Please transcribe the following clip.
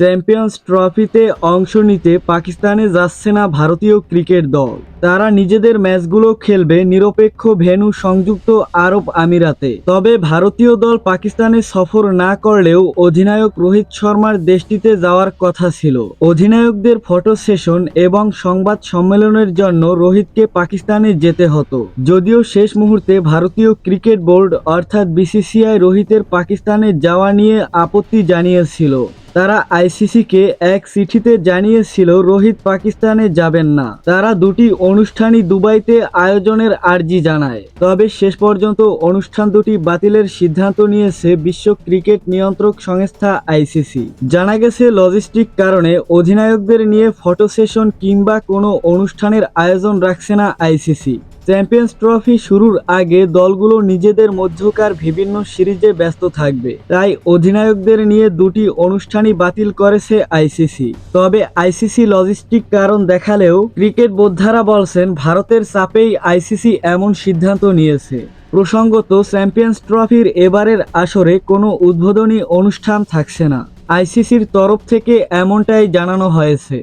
Champions ট্রফিতে অংশ নিতে পাকিস্তানে যাচ্ছে না ভারতীয় ক্রিকেট দল। তারা নিজেদের ম্যাচগুলো খেলবে নিরপেক্ষ ভেন্যু সংযুক্ত আরব আমিরাতে। তবে ভারতীয় দল পাকিস্তানে সফর না করলেও অধিনায়ক রোহিত শর্মার দেশটিতে যাওয়ার কথা ছিল। অধিনায়কদের ফটো সেশন এবং সংবাদ সম্মেলনের জন্য রোহিতকে পাকিস্তানে যেতে হতো। যদিও শেষ মুহূর্তে ভারতীয় ক্রিকেট বোর্ড অর্থাৎ বিসিসিআই রোহিতের পাকিস্তানে যাওয়া নিয়ে আপত্তি জানিয়েছিল। তারা আইসিসিকে এক চিঠিতে জানিয়েছিল, রোহিত পাকিস্তানে যাবেন না। তারা দুটি অনুষ্ঠানই দুবাইতে আয়োজনের আর্জি জানায়। তবে শেষ পর্যন্ত অনুষ্ঠান দুটি বাতিলের সিদ্ধান্ত নিয়েছে বিশ্ব ক্রিকেট নিয়ন্ত্রক সংস্থা আইসিসি। জানা গেছে, লজিস্টিক কারণে অধিনায়কদের নিয়ে ফটো সেশন কিংবা কোনো অনুষ্ঠানের আয়োজন রাখছে না আইসিসি। চ্যাম্পিয়ন্স ট্রফি শুরুর আগে দলগুলো নিজেদের মধ্যকার বিভিন্ন সিরিজে ব্যস্ত থাকবে। তাই অধিনায়কদের নিয়ে দুটি অনুষ্ঠানই বাতিল করেছে আইসিসি। তবে আইসিসি লজিস্টিক কারণ দেখালেও ক্রিকেট বোদ্ধারা বলছেন ভারতের চাপেই আইসিসি এমন সিদ্ধান্ত নিয়েছে। প্রসঙ্গত চ্যাম্পিয়ন্স ট্রফির এবারের আসরে কোনো উদ্বোধনী অনুষ্ঠান থাকছে না। আইসিসির তরফ থেকে এমনটাই জানানো হয়েছে।